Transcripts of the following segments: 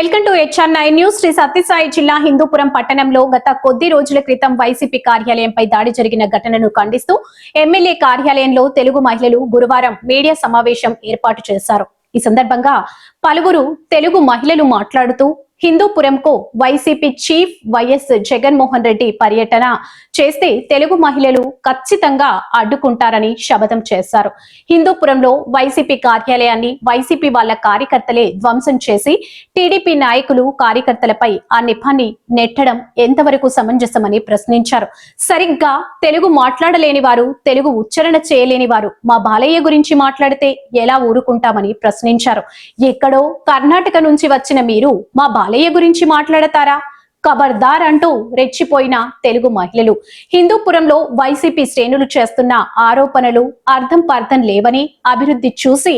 Welcome to HR nine news. Sri Sathya Sai జిల్లా హిందూపురం పట్టణంలో గత కొద్ది రోజుల క్రితం వైసీపీ కార్యాలయంపై దాడి జరిగిన ఘటనను ఖండిస్తూ ఎమ్మెల్యే కార్యాలయంలో తెలుగు మహిళలు గురువారం మీడియా సమావేశం ఏర్పాటు చేశారు. ఈ సందర్భంగా పలువురు తెలుగు మహిళలు మాట్లాడుతూ హిందూపురంకు YCP chief YS Jaganmohan Reddy పర్యటన చేస్తే తెలుగు మహిళలు ఖచ్చితంగా అడ్డుకుంటారని శపథం చేశారు. హిందూపురంలో వైసీపీ కార్యాలయాన్ని వైసీపీ వాళ్ళ కార్యకర్తలే ధ్వంసం చేసి టీడీపీ నాయకులు కార్యకర్తలపై ఆ నిపాన్ని నెట్టడం ఎంతవరకు సమంజసమని ప్రశ్నించారు. సరిగ్గా తెలుగు మాట్లాడలేని వారు తెలుగు ఉచ్చారణ చేయలేని వారు మా బాలయ్య గురించి మాట్లాడితే ఎలా ఊరుకుంటామని ప్రశ్నించారు. ఎక్కడ కర్ణాటక నుంచి వచ్చిన మీరు మా బాలయ్య గురించి మాట్లాడతారా? ఖబర్దార్ అంటూ రెచ్చిపోయిన తెలుగు మహిళలు. హిందూపురంలో వైసీపీ శ్రేణులు చేస్తున్న ఆరోపణలు అర్థం పర్థం లేవని అభివృద్ధి చూసి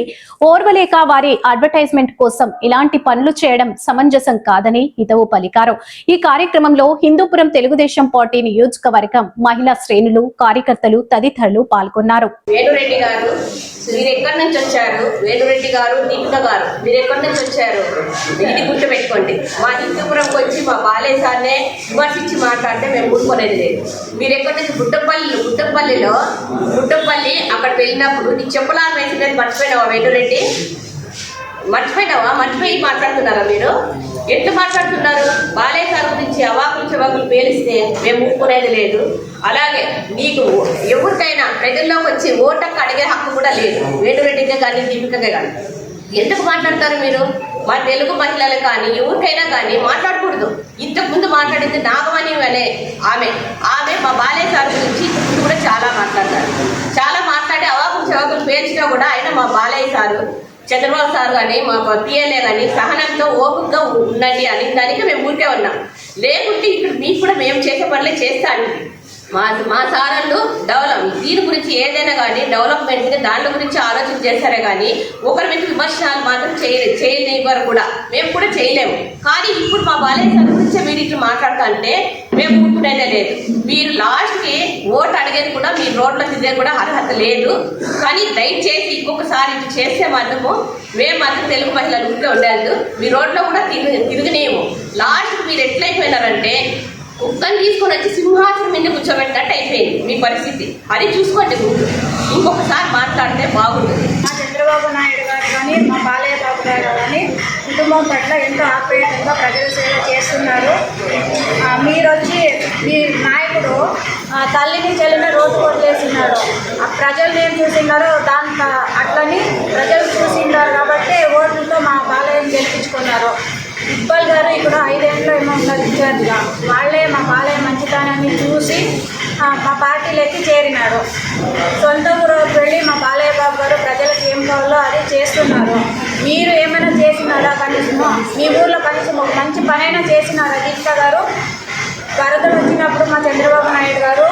ఓర్వలేక వారి అడ్వర్టైజ్మెంట్ కోసం ఇలాంటి పనులు చేయడం సమంజసం కాదని హితవు పలికారు. ఈ కార్యక్రమంలో హిందూపురం తెలుగుదేశం పార్టీ నియోజకవర్గం మహిళా శ్రేణులు కార్యకర్తలు తదితరులు పాల్గొన్నారు. వేణురెడ్డి గారు మీరు ఎక్కడి నుంచి వచ్చారు? వేణురెడ్డి గారు దీపిక గారు మీరు ఎక్కడి నుంచి వచ్చారు? ఇది గుర్తుపెట్టుకోండి. మా హిందూపురంకి వచ్చి మా బాలేసాన్నే విమర్శించి మాట్లాడితే మేము ఊరుకునేది లేదు. మీరు ఎక్కడి నుంచి గుట్టపల్లి గుట్టపల్లిలో గుట్టపల్లి అక్కడ వెళ్ళినప్పుడు నీ చెప్పులాలు వేసినది మర్చిపోయినావా వెంటరెడ్డి మర్చిపోయినావా? మర్చిపోయి మాట్లాడుతున్నారా మీరు? ఎట్లు మాట్లాడుతున్నారు? బాలయ్య సార్ గురించి అవాకులు చెవాకులు పేలిస్తే మేము ఊరుకునేది లేదు. అలాగే మీకు ఎవరికైనా ప్రజల్లోకి వచ్చి ఓటకు అడిగే హక్కు కూడా లేదు. వేణురెడ్డికే కానీ దీపికకే కానీ ఎందుకు మాట్లాడతారు మీరు? మా తెలుగు మహిళలు కానీ ఎవరికైనా కానీ మాట్లాడకూడదు. ఇంతకుముందు మాట్లాడింది నాగమణి అనే ఆమె. ఆమె మా బాలయ్య సార్ గురించి కూడా చాలా మాట్లాడతారు చాలా మాట్లాడి అవాకులు చవాకులు పేర్చినా కూడా ఆయన మా బాలయ్య సారు చంద్రబాబు సార్ కానీ మా పిఎల్ఏ కానీ సహనంతో ఓపికగా ఉండండి అని దానికి మేము ఊరికే ఉన్నాం. లేకుంటే ఇక్కడ మీకు కూడా మేము చేసే పనులే చేస్తాను. మా మా సారళ్ళు డెవలప్. దీని గురించి ఏదైనా కానీ డెవలప్మెంట్ దాని గురించి ఆలోచన చేశారే కానీ ఒకరి మీద విమర్శనాలు మాత్రం చేయలే చేయలేవారు కూడా. మేము కూడా చేయలేము. కానీ ఇప్పుడు మా బాలయ్య సార్ గురించి మీరు ఇట్లా మాట్లాడుతుంటే మేము ఊరుకునేదే లేదు. మీరు లాస్ట్కి ఓటు అడిగేది కూడా మీ రోడ్ల తిరిగే కూడా అర్హత లేదు. కానీ దయచేసి ఇంకొకసారి ఇటు చేస్తే మాత్రము మేము మాత్రం తెలుగు మహిళలు ఉంటే ఉండలేదు మీ రోడ్లో కూడా తిరిగి తిరగనేము లాస్ట్ మీరు ఎట్లయిపోయినారంటే కుక్కని తీసుకొని వచ్చి సింహాసనం మీద కూర్చోబెట్టినట్టు అయిపోయింది. మీ పరిస్థితి. అది చూసుకోండి ఇంకొకసారి మాట్లాడితే బాగుంటుంది. మా చంద్రబాబు నాయుడు గారు కానీ మా బాలయ్య బాబు గారు కానీ కుటుంబం పట్ల ఎంతో ఆప్యాయంగా ప్రజల సేవ చేస్తున్నారు. మీరు వచ్చి మీ నాయకుడు తల్లిని చెల్లిన రోజు కొట్టేసినారు ఆ ప్రజలు ఏం చూసినారో దాని అట్లని ప్రజలు చూసినారు కాబట్టి ఓట్లతో మా బాలయ్యని గెలిపించుకున్నారు. ఇక్బాల్ గారు ఇక్కడ ఐదేళ్ళు ఏమో ఉన్నారు ఇన్ఛార్జ్గా వాళ్ళే మా బాలయ్య మంచితనాన్ని చూసి మా పార్టీలోకి చేరినారు. సొంత ఊరికి వెళ్ళి మా బాలయ్య బాబు గారు ప్రజలకు ఏం కావాలో అది చేస్తున్నారు. మీరు ఏమైనా చేసినారా కనీసము? మీ ఊర్లో కనీసం ఒక మంచి పనైనా చేసినారా దీక్ష గారు? వరదలు వచ్చినప్పుడు మా చంద్రబాబు నాయుడు గారు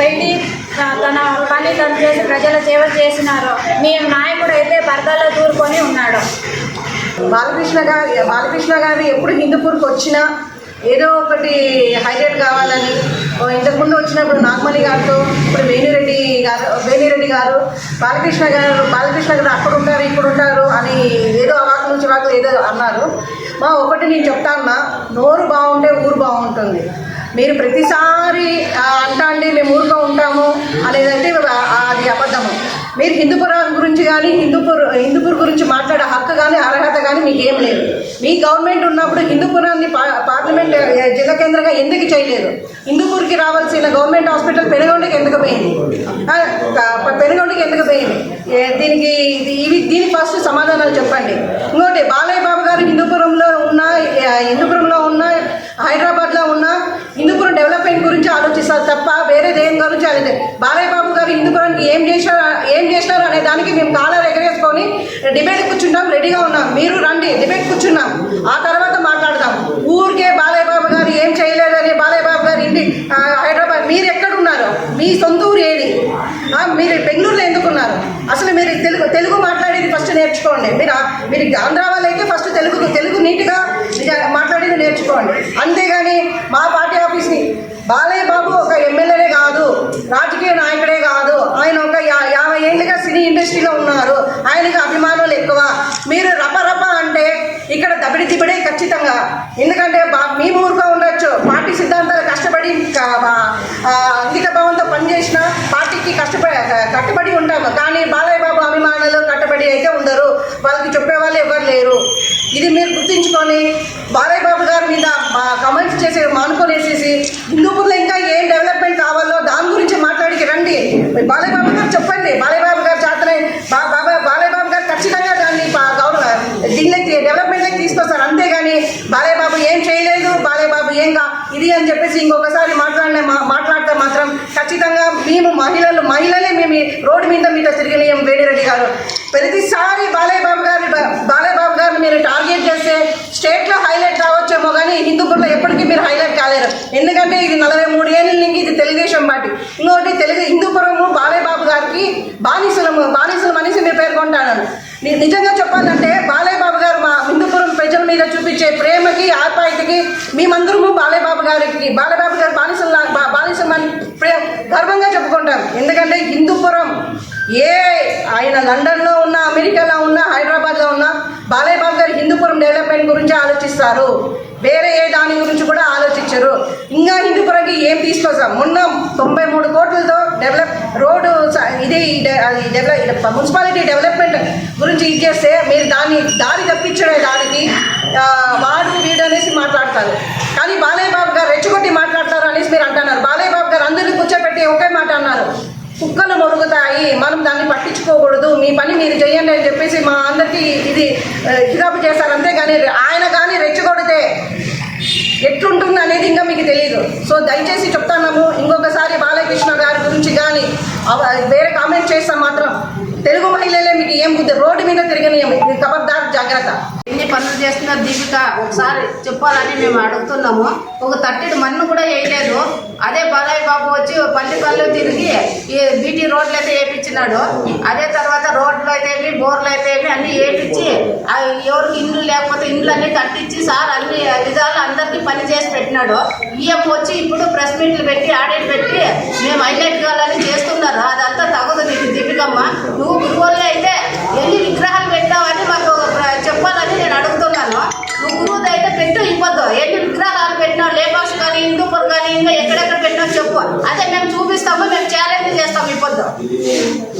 వెళ్ళి తన పని తను చేసి ప్రజల సేవ చేసినారు. మీ నాయకుడు అయితే వరదల్లో దూరుకొని ఉన్నాడు. బాలకృష్ణ గారు బాలకృష్ణ గారు ఎప్పుడు హిందూపూర్కి వచ్చినా ఏదో ఒకటి హైలైట్ కావాలని ఇంతకుముందు వచ్చినప్పుడు నాగమణి గారితో ఇప్పుడు వేణిరెడ్డి గారు వేణిరెడ్డి గారు బాలకృష్ణ గారు బాలకృష్ణ గారు అక్కడ ఉంటారు ఇప్పుడు ఉంటారు అని ఏదో అవాకులు నుంచి వాకులు ఏదో అన్నారు. మా ఒకటి నేను చెప్తా నోరు బాగుంటే ఊరు బాగుంటుంది. మీరు ప్రతిసారి అంటా అండి మేము ఊరుగా ఉంటాము అనేదంటే అది అబద్ధము. మీరు హిందూపురం గురించి కానీ హిందూపూర్ హిందూపూర్ గురించి మాట్లాడే హక్కు కానీ కానీ మీకు ఏం లేదు. మీ గవర్నమెంట్ ఉన్నప్పుడు హిందూపురాన్ని పా- పార్లమెంట్ జిల్లా కేంద్రంగా ఎందుకు చేయలేదు? హిందూపూర్కి రావాల్సిన గవర్నమెంట్ హాస్పిటల్ పెనుగొండకి ఎందుకు పోయింది? ఆ, పెనుగొండకి ఎందుకు పోయింది? దీనికి ఇది- ఇవి దీని ఫస్ట్ సమాధానాలు చెప్పండి. ఇంకోటి బాలయ్య బాబు గారు హిందూపురంలో ఉన్న హిందూపురంలో ఉన్న హైదరాబాద్లో ఉన్న హిందూపురం డెవలప్మెంట్ గురించి ఆలోచిస్తారు తప్ప వేరే దేని గురించి బాలయ్య బాబు గారు హిందూపురానికి ఏం చేశారు ఏం చేసినారు అనే దానికి మేము కాలర్ పెట్టుకొని డిబేట్ కూర్చుంటాం రెడీగా ఉన్నాం. మీరు రండి డిబేట్ కూర్చున్నాం. ఆ తర్వాత మాట్లాడదాం. ఊరికే బాలయ్య బాబు గారు ఏం చేయలేదని బాలయ్య బాబు గారు ఇండి హైదరాబాద్ మీరు ఎక్కడ ఉన్నారు మీ సొంత ఊరు ఏది మీరు బెంగళూరులో ఎందుకున్నారు? అసలు మీరు తెలుగు తెలుగు మాట్లాడేది ఫస్ట్ నేర్చుకోండి. మీరు మీరు ఆంధ్ర వాళ్ళైతే ఫస్ట్ తెలుగు తెలుగు నీట్గా మాట్లాడేది నేర్చుకోండి. అంతేగాని మా పార్టీ ఆఫీస్ని బాలయ్య బాబు ఒక ఎమ్మెల్యేనే కాదు రాజకీయ నాయకుడే కాదు ఆయన ఒక యా- యాభై ఏళ్ళుగా సినీ ఇండస్ట్రీలో ఉన్నారు ఆయనకి అభిమానులు ఎక్కువ మీరు రప రప అంటే ఇక్కడ దెబ్బ అభివృద్ధి పడే ఖచ్చితంగా ఎందుకంటే మీ ఊరుగా ఉండొచ్చు. పార్టీ సిద్ధాంతాలు కష్టపడి అంకిత భావంతో పనిచేసిన పార్టీకి కష్టపడి కట్టుబడి ఉంటాము కానీ బాలయ్య బాబు అభిమానులు కట్టుబడి అయితే ఉండరు. వాళ్ళకి చెప్పే వాళ్ళు ఎవరు లేరు. ఇది మీరు గుర్తుంచుకొని బాలయ్య బాబు గారి మీద కమెంట్స్ చేసి మానుకొనేసేసి హిందూపూర్లో ఇంకా ఏం డెవలప్మెంట్ కావాలో దాని గురించి మాట్లాడికి రండి. బాలయ్య బాబు గారు చెప్పండి బాలయ్య బాబు గారు జాతర బా- బాబా బాలయ్య బాబు గారు ఖచ్చితంగా దాన్ని పా- గౌరవ దీనికి డెవలప్మెంట్కి తీసుకొస్తారు అంతేగాని బాలయ్య బాబు ఏం చేయలేదు బాలయ్య బాబు ఏం కా ఇది అని చెప్పేసి ఇంకొకసారి మాట్లాడిన మా- మాట్లాడితే మాత్రం ఖచ్చితంగా మేము మహిళలు మహిళలే మేము ఈ రోడ్డు మీద మీతో తిరిగినాం వేడిరెడ్డి గారు ప్రతిసారి బాలయ్య బాబు గారి బాలయ్య బాబు గారిని మీరు టార్గెట్ చేస్తే స్టేట్లో హైలైట్ కావచ్చేమో కానీ హిందూపూర్లో ఎప్పటికీ మీరు హైలైట్ కాలేరు ఎందుకంటే ఇది నలభై మూడు ఏళ్ళ నుంచి ఇది తెలుగుదేశం పార్టీ. ఇంకోటి తెలుగు హిందూపురము బాలయ్య బాబు గారికి బానిసలము బానిసలం అనేసి మీరు పేర్కొంటాను నిజంగా చెప్పాలంటే బాలయ్య బాబు గారు మా హిందూపురం ప్రజల మీద చూపించే ప్రేమకి ఆపాయతకి మేమందరము బాలయ్య బాబు గారికి బాలయ్య బాబు గారు బానిసల బానిసం అని ప్రేమ గర్వంగా చెప్పుకుంటాం. ఎందుకంటే హిందూపురం ఏ ఆయన లండన్లో ఉన్న అమెరికాలో ఉన్న హైదరాబాద్లో ఉన్న బాలయ్య బాబు గారు హిందూపురం డెవలప్మెంట్ గురించి ఆలోచిస్తారు. వేరే ఏ దాని గురించి కూడా ఆలోచించరు. ఇంకా హిందూపురంకి ఏం తీసుకొస్తాం? మొన్న తొంభై మూడు కోట్లతో డెవలప్ రోడ్డు స- ఇది డె- డెవలప్ మున్సిపాలిటీ డెవలప్మెంట్ గురించి ఇచ్చేస్తే మీరు దాన్ని దారి తప్పించడే దానికి వాడు వీడు అనేసి మాట్లాడతారు. కానీ బాలయ్య బాబు గారు రెచ్చగొట్టి మాట్లాడతారు అనేసి మీరు అంటున్నారు. బాలయ్య బాబు గారు అందరినీ కూర్చోబెట్టి ఒకే మాట అన్నారు. కుక్కలు మొరుగుతాయి మనం దాన్ని పట్టించుకోకూడదు మీ పని మీరు చేయండి అని చెప్పేసి మా అందరికీ ఇది ఆ, హిదాపు చేస్తారు అంతేగాని ఆయన కానీ ఎట్లుంటుంది అనేది ఇంకా మీకు తెలియదు సో దయచేసి చెప్తాము ఇంకొకసారి బాలకృష్ణ గారి గురించి కానీ వేరే కామెంట్ చేస్తాం మాత్రం తెలుగు మహిళలే మీకు ఏం బుద్ధి? రోడ్డు మీద తిరగనీయం ఇది ఖబర్దార్ జాగ్రత్త. ఎన్ని పనులు చేస్తున్నారు దీపిక? ఒకసారి చెప్పాలని మేము అడుగుతున్నాము. ఒక తట్టెడు మన్ను కూడా వేయలేదు. అదే బాలయ్య బాబు వచ్చి పల్లి పళ్ళు తిరిగి ఈ బీటీ రోడ్లు అయితే వేయించినాడు అదే తర్వాత రోడ్లు అయితే బోర్లు అయితే అన్నీ అన్ని వేయించి ఎవరికి ఇండ్లు లేకపోతే ఇండ్లు అన్ని కట్టించి సార్ అన్ని విధాలు అందరికీ పని చేసి పెట్టినాడు. ఈఎం వచ్చి ఇప్పుడు ప్రెస్ మీట్లు పెట్టి ఆడిట్ పెట్టి మేము హైలైట్ కావాలని చేస్తున్నారు. అదంతా తగదు ఎందుకమ్మా నువ్వు గురువులు అయితే ఎన్ని విగ్రహాలు పెట్టావని మాకు చెప్పాలని నేను అడుగుతున్నాను. నువ్వు గురువుది అయితే పెట్టు ఇవ్వద్దు. ఎన్ని విగ్రహాలు పెట్టినావు? లేపాష్ కానీ హిందూపూర్ కానీ ఇంకా ఎక్కడెక్కడ పెట్టినావు చెప్పు. అదే మేము చూపిస్తాము మేము ఛాలెంజ్ చేస్తాము ఇవ్వద్దు.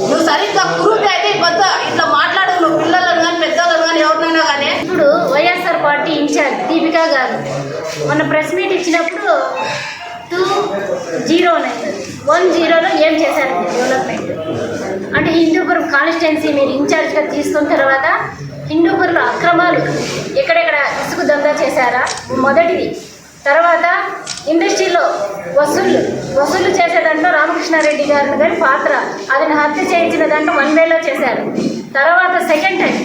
నువ్వు సరిగ్గా గురువుది అయితే ఇవ్వద్దు. ఇట్లా మాట్లాడు నువ్వు పిల్లలను కానీ పెద్దలను కానీ ఎవరినైనా కానీ. ఇప్పుడు వైఎస్ఆర్ పార్టీ ఇన్ఛార్జ్ దీపికా గారు మొన్న ప్రెస్ మీట్ ఇచ్చినప్పుడు టూ జీరో నైన్ వన్ జీరోలో ఏం చేశారు డెవలప్మెంట్ హిందూపురం కాన్స్టిట్యున్సీ మీరు ఇన్ఛార్జ్గా తీసుకున్న తర్వాత హిందూపురంలో అక్రమాలు ఎక్కడెక్కడ ఇసుకు దందా చేశారా? మొదటిది. తర్వాత ఇండస్ట్రీలో వసూళ్ళు వసూలు చేసే దాంట్లో రామకృష్ణారెడ్డి గారు గారి పాత్ర అతను హత్య చేయించిన దాంట్లో వన్ వేలో చేశారు. తర్వాత సెకండ్ టైం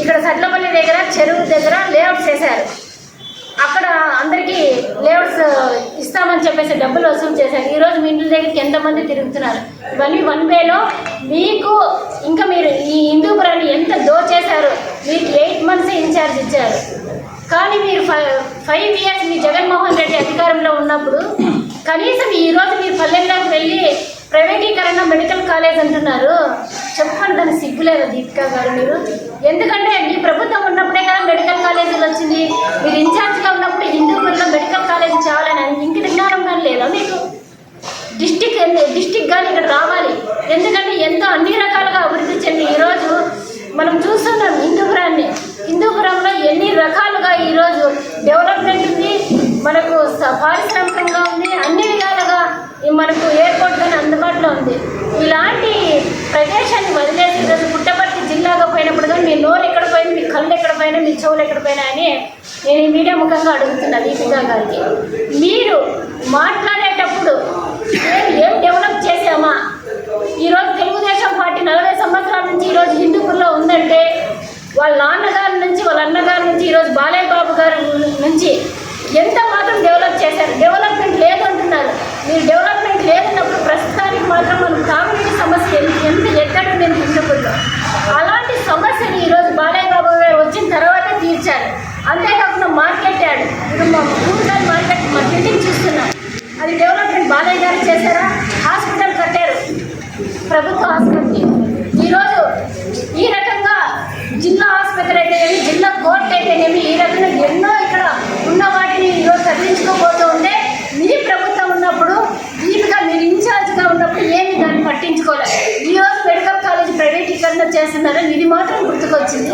ఇక్కడ సట్లపల్లి దగ్గర చెరువు దగ్గర లేఅవుట్ చేశారు. అక్కడ అందరికీ లేఅవుట్స్ ఇస్తామని చెప్పేసి డబ్బులు వసూలు చేశారు. ఈరోజు మీ ఇంటి దగ్గరికి ఎంతమంది తిరుగుతున్నారు? ఇవన్నీ వన్ వేలో మీకు ఇంకా మీరు ఈ హిందూపురాన్ని ఎంత దోచేశారు మీకు ఎయిట్ మంత్స్ ఇన్ఛార్జ్ ఇచ్చారు. కానీ మీరు ఫైవ్ ఫైవ్ ఇయర్స్ మీ జగన్మోహన్ రెడ్డి అధికారంలో ఉన్నప్పుడు కనీసం ఈరోజు మీరు పల్లెల్లోకి వెళ్ళి ప్రైవేటీకరణ మెడికల్ కాలేజ్ అంటున్నారు. చెప్పండి దాన్ని సిగ్గులేదు దీపికా గారు మీరు? ఎందుకంటే మీ ప్రభుత్వం ఉన్నప్పుడే కదా మెడికల్ కాలేజీలు వచ్చింది. మీరు ఇన్ఛార్జ్గా ఉన్నప్పుడు హిందూపూర్లో మెడికల్ కాలేజ్ చాలని ఇంక జ్ఞానం కానీ లేదా మీకు? డిస్టిక్ డిస్టిక్ కానీ ఇక్కడ రావాలి. ఎందుకంటే ఎంతో అన్ని రకాలుగా అభివృద్ధి చెంది ఈరోజు మనం చూస్తున్నాం హిందూపురాన్ని హిందూపురంలో ఎన్ని రకాలుగా ఈరోజు డెవలప్మెంట్ ఉంది. మనకు పారిశ్రామిక పారిశ్రామికంగా ఉంది అన్ని విధాలుగా ఈ మనకు ఎయిర్పోర్ట్ కానీ అందుబాటులో ఉంది. ఇలాంటి ప్రదేశాన్ని వదిలేసి ఈరోజు పుట్టపర్తి జిల్లాగా పోయినప్పుడు కానీ మీ నోరు ఎక్కడ పోయింది మీ కళ్ళు ఎక్కడ పోయినా మీ చెవులు ఎక్కడ పోయినా అని నేను ఈ మీడియా ముఖంగా అడుగుతున్నా దీపికా గారికి. మీరు మాట్లాడేటప్పుడు ఏం ఏం డెవలప్ చేసామా ఈరోజు తెలుగుదేశం పార్టీ నలభై సంవత్సరాల నుంచి ఈరోజు హిందూపూర్లో ఉందంటే వాళ్ళ నాన్నగారి నుంచి వాళ్ళ అన్నగారి నుంచి ఈరోజు బాలయ్య బాబు గారి నుంచి ఎంత మాత్రం డెవలప్ చేశారు? డెవలప్మెంట్ లేదంటున్నారు మీరు డెవలప్మెంట్ లేదన్నప్పుడు మాత్రం మనం తాగునీటి సమస్య ఎంత ఎక్కడ నేను ఉండకూడదు అలాంటి సమస్యని ఈరోజు బాలయ్య బాబు గారు వచ్చిన తర్వాత తీర్చారు. అంతేకాకుండా మార్కెట్ యాడ్ ఇప్పుడు మా కూరగాయల మార్కెట్ మా బిల్డింగ్ చూస్తున్నాం. అది డెవలప్మెంట్ బాలయ్య గారు చేశారా? హాస్పిటల్ కట్టారు. ప్రభుత్వ ఆసుపత్రి ఈరోజు ఈ రకంగా జిల్లా ఆసుపత్రి అయితేనేమి జిల్లా కోర్టు అయితేనేమి ఈ రకంగా ఎన్నో ఇక్కడ ఉన్న వాటిని ఈరోజు తరలించుకోబోతూ ఉంటే మీ ప్రభుత్వం గుర్తుకోలే న్యూయార్క్ మెడికల్ కాలేజ్ ప్రైవేటీకరణ చేస్తున్నారు ఇది మాత్రం గుర్తుకొచ్చింది.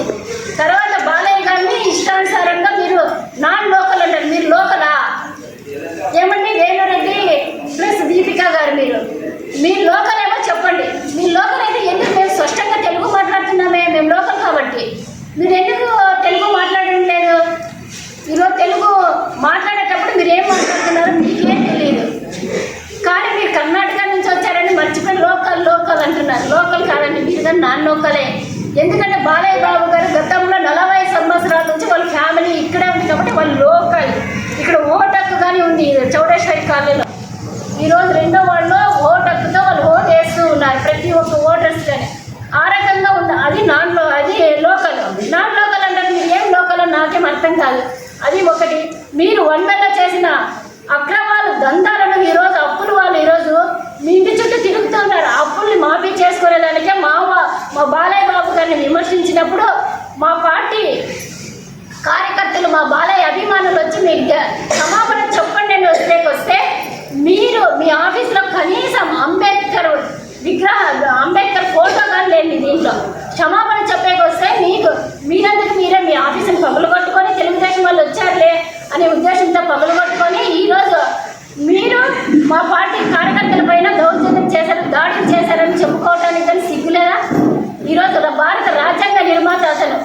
తర్వాత బాలయ్య గారిని ఇష్టానుసారంగా మీరు నాన్ లోకల్ అంటారు మీరు లోకలా? ఏమండి రేణురెడ్డి ప్లస్ దీపికా గారు మీరు. మీరు లోకల్ మీ ఆఫీస్లో కనీసం అంబేద్కర్ విగ్రహ అంబేద్కర్ ఫోటో కానీ లేని దీంట్లో. క్షమాపణ చెప్పేకి వస్తే మీకు మీరందరికీ మీరే మీ ఆఫీసుని పగులు కొట్టుకొని తెలుగుదేశం వాళ్ళు వచ్చారులే అనే ఉద్దేశంతో పగులు కొట్టుకొని ఈరోజు మీరు మా పార్టీ కార్యకర్తల పైన దౌర్జన్యం చేశారు దాడులు చేశారని చెప్పుకోవటానికి కానీ సిగ్గులేదా? ఈరోజు భారత రాజ్యాంగ నిర్మాత అతను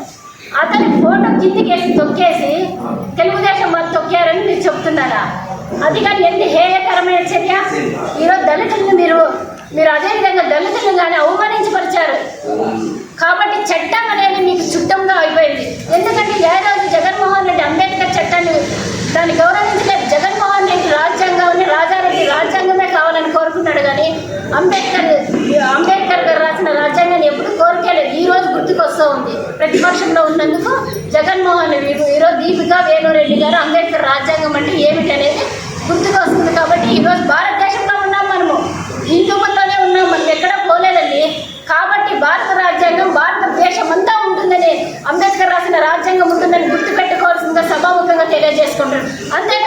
అతని ఫోటో కిందికేసి తొక్కేసి తెలుగుదేశం వాళ్ళు తొక్కారని మీరు చెప్తున్నారా? అది కానీ ఎంత హేయకరమైన చర్య? ఈరోజు దళితులను మీరు మీరు అదేవిధంగా దళితులను కానీ అవమానించపరిచారు. కాబట్టి చట్టం అనేది మీకు శుద్ధంగా అయిపోయింది. ఎందుకంటే ఏ రోజు జగన్మోహన్ రెడ్డి అంబేద్కర్ చట్టాన్ని దాన్ని గౌరవించలేదు. జగన్మోహన్ రెడ్డి రాజ్యాంగాన్ని రాజారెడ్డి రాజ్యాంగమే కావాలని కోరుకున్నాడు కానీ అంబేద్కర్ అంబేద్కర్ గారు రాసిన రాజ్యాంగాన్ని ఎప్పుడు కోరు గుర్తుకొస్తూ ఉంది. ప్రతిపక్షంలో ఉన్నందుకు జగన్మోహన్ రెడ్డి ఈరోజు దీపికా వేణురెడ్డి గారు అంబేద్కర్ రాజ్యాంగం అంటే ఏమిటి అనేది గుర్తుకొస్తుంది కాబట్టి ఈరోజు భారతదేశంలో ఉన్నాం మనము. హిందువుల్లోనే ఉన్నాం మనం ఎక్కడ పోలేదండి. కాబట్టి భారత రాజ్యాంగం భారతదేశం అంతా ఉంటుందని అంబేద్కర్ రాసిన రాజ్యాంగం ఉంటుందని గుర్తుపెట్టుకోవాల్సిందిగా సభాముఖంగా తెలియజేసుకుంటారు అంతే